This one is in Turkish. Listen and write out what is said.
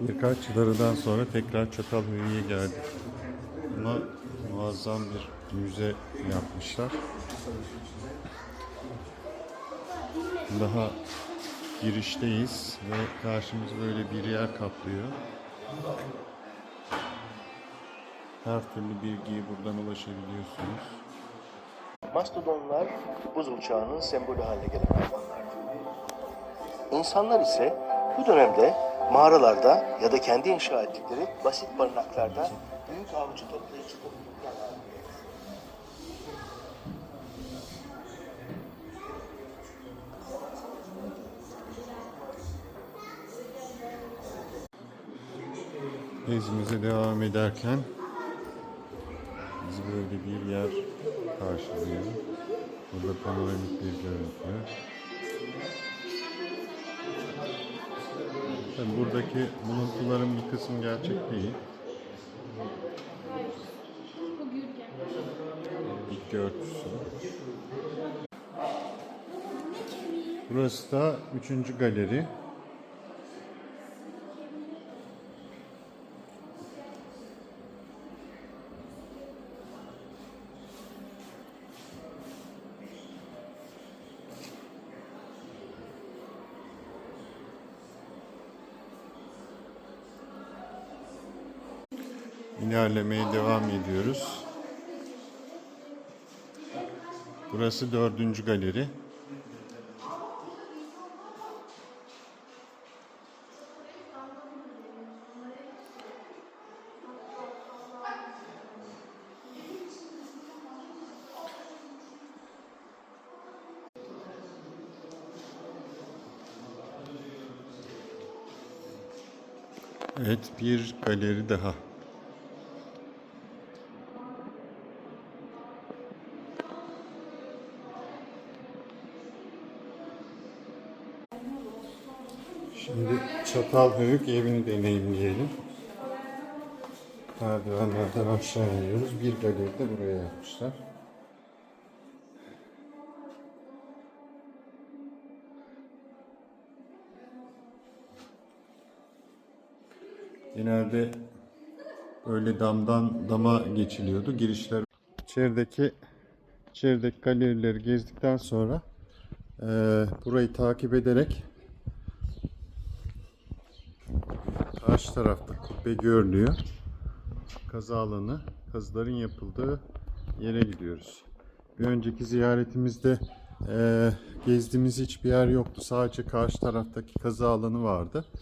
Birkaç yıllardan sonra tekrar Çatalhöyük'e geldik. Ama muazzam bir müze yapmışlar. Daha girişteyiz ve karşımız böyle bir yer kaplıyor. Her türlü bilgiye buradan ulaşabiliyorsunuz. Mastodonlar buz uçağının sembolü haline gelen hayvanlardı. İnsanlar ise bu dönemde mağaralarda ya da kendi inşa ettikleri basit barınaklarda büyük avcı toplayıcı topluluklar Gezimize devam ederken bizi böyle bir yer karşılıyor. Burada panoramik bir görüntü. Tabii buradaki buluntuların bir kısmı gerçek değil. Bitki örtüsü. Burası da üçüncü galeri. İlerlemeye devam ediyoruz. Burası dördüncü galeri. Evet, bir galeri daha. Şimdi Çatalhöyük evini deneyimleyelim. Merdivenlerden aşağı iniyoruz. Bir galeri de buraya yapmışlar. Genelde böyle damdan dama geçiliyordu. Girişler içerideki içerideki galerileri gezdikten sonra eee, burayı takip ederek karşı tarafta kubbe görülüyor. Kazı alanı, kazıların yapıldığı yere gidiyoruz. Bir önceki ziyaretimizde eee gezdiğimiz hiçbir yer yoktu. Sadece karşı taraftaki kazı alanı vardı.